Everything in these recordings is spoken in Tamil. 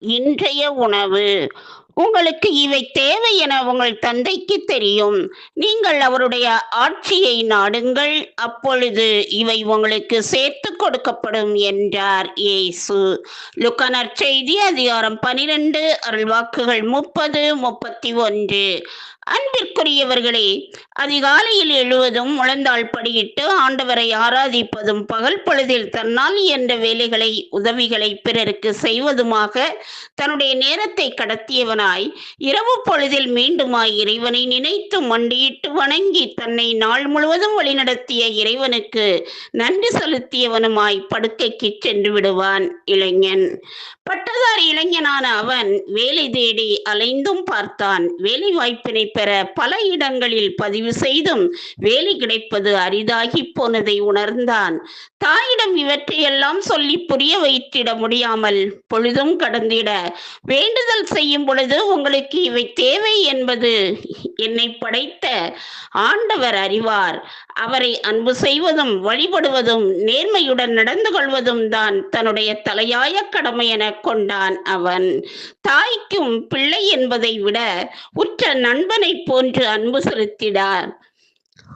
இன்றைய உணவு. உங்களுக்கு இவை தேவை என உங்கள் தந்தைக்கு தெரியும். நீங்கள் அவருடைய ஆட்சியை நாடுங்கள். அப்பொழுது இவை உங்களுக்கு சேர்த்து கொடுக்கப்படும் என்றார் இயேசு. லுக்கனர் செய்தி அதிகாரம் பனிரெண்டு அருள்வாக்குகள் முப்பது முப்பத்தி ஒன்று. அன்பிற்குரியவர்களே அதிகாலையில் எழுவதும் முழந்தால் படியிட்டு ஆண்டவரை ஆராதிப்பதும் பகல் பொழுதில் தன்னால் என்ற வேலைகளை உதவிகளை பிறருக்கு செய்வதுமாக தன்னுடைய நேரத்தை கடத்தியவனாய் இரவு பொழுதில் மீண்டுமாய் இறைவனை நினைத்து மண்டியிட்டு வணங்கி தன்னை நாள் முழுவதும் வழிநடத்திய இறைவனுக்கு நன்றி செலுத்தியவனுமாய் படுக்கைக்கு சென்று விடுவான் இளைஞன். பட்டதாரி இளைஞனான அவன் வேலை தேடி அலைந்தும் பார்த்தான். வேலை வாய்ப்பினை பெற பல இடங்களில் பதிவு செய்தும் வேலை கிடைப்பது அரிதாகி போனதை உணர்ந்தான். தாயிடம் இவற்றையெல்லாம் சொல்லி புரிய வைத்திட முடியாமல் பொழுதும் கடந்திட. வேண்டுதல் செய்யும் பொழுது உங்களுக்கு இவை தேவை? என்பது என்னை படைத்த ஆண்டவர் அறிவார். அவரை அன்பு செய்வதும் வழிபடுவதும் நேர்மையுடன் நடந்து கொள்வதும் தான் தன்னுடைய தலையாய கடமை என கொண்டான் அவன். தாய்க்கும் பிள்ளை என்பதை விட உற்ற நண்பனை போன்று அன்பு செலுத்தினார்.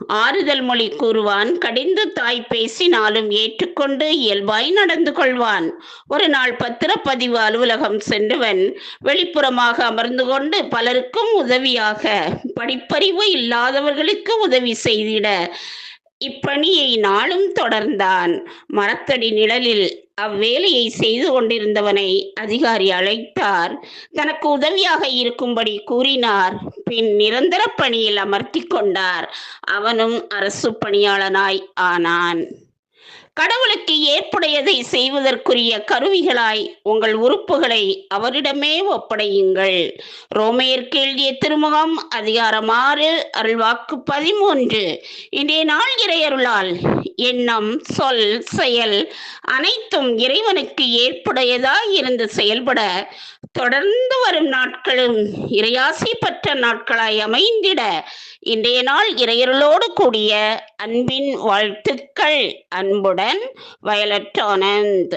ஆறுதல் மொழி கூறுவான் கடிந்து தாய் பேசினாலும் ஏற்றுக்கொண்டு இயல்பாய் நடந்து கொள்வான். ஒரு நாள் பத்திரப்பதிவு அலுவலகம் சென்றவன் வெளிப்புறமாக அமர்ந்து கொண்டு பலருக்கும் உதவியாக படிப்பறிவு இல்லாதவர்களுக்கு உதவி செய்திட இப்பணியை நாளும் தொடர்ந்தான். மரத்தடி நிழலில் அவ்வேலையை செய்து கொண்டிருந்தவனை அதிகாரி அழைத்தார். தனக்கு உதவியாக இருக்கும்படி கூறினார். பின் நிரந்தர பணியில் அமர்த்தி கொண்டார். அவனும் அரசு பணியாளனாய் ஆனான். கடவுளுக்கு ஏற்புடையதை செய்வதற்குரிய கருவிகளாய் உங்கள் உறுப்புகளை அவரிடமே ஒப்படையுங்கள். ரோமையருக்கு எழுதிய திருமுகம் அதிகாரம் ஆறு அருள்வாக்கு பதிமூன்று. இன்றைய நாள் இறையருளால் எண்ணம் சொல் செயல் அனைத்தும் இறைவனுக்கு ஏற்புடையதாய் இருந்து செயல்பட தொடர்ந்து வரும் நாட்களும் இறையாசி பெற்ற நாட்களாய் அமைந்திட இன்றைய நாள் இறையருளோடு கூடிய அன்பின் வாழ்த்து வாழ்த்துக்கள் அன்புடன் வயலட் ஆனந்த்